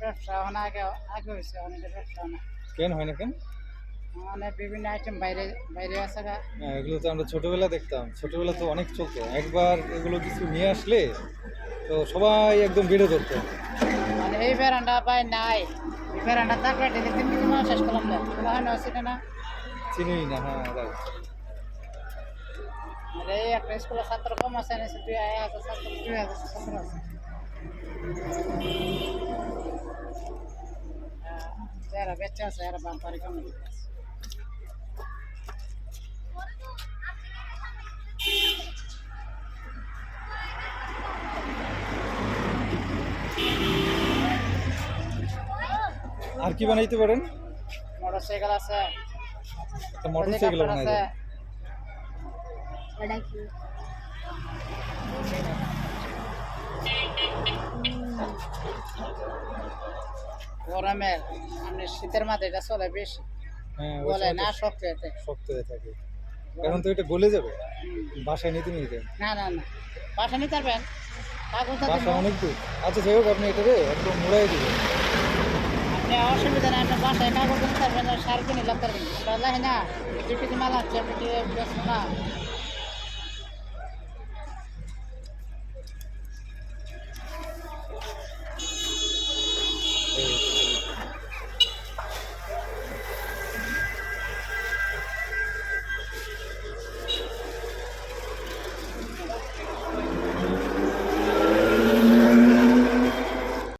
ব্যবসা আগে আগে হয়েছে অনেকের ব্যবসা না কেন হয় না কেন? মানে বিভিন্ন আইটেম বাইরে বাইরে আছে হ্যাঁ, এগুলো তো আমরা ছোটবেলা দেখতাম। ছোটবেলা তো অনেক চলতো। একবার এগুলো কিছু নিয়ে আসলে তো সবাই একদম বেড়ে ধরতো মানে এই বেরান্ডা পাই নাই। এই বেরান্ডা তারপরে ডেলি তিন কেজি মাল শেষ করলাম না হয় না সেটা না চিনি না হ্যাঁ. আর এই একটা স্কুলের ছাত্র কম আছে না দুই হাজার ছাত্র দুই হাজার ছাত্র আছে। হ্যাঁ, যারা বেঁচে আছে এরা বাম্পারি কম আর কি বানাইতে পারেন? মোটর সাইকেল আছে। একটা মোটর সাইকেল বানাই দেন। গরমের মানে শীতের মাঝে এটা চলে বেশি। হ্যাঁ বলে না শক্ত এতে। শক্ত হয়ে থাকে। এখন তো এটা গলে যাবে। বাসায় নিতে নিতে। না না না। বাসায় নিতে পারবেন। বাসা অনেক দূর। আচ্ছা যাই হোক আপনি এটা রে একদম মোড়াই দিবেন। অসুবিধা নেই আপনার বাসায় কাগজ সার কিনে লাগতে পারবেন না দুটি মাল আছে আপনি না।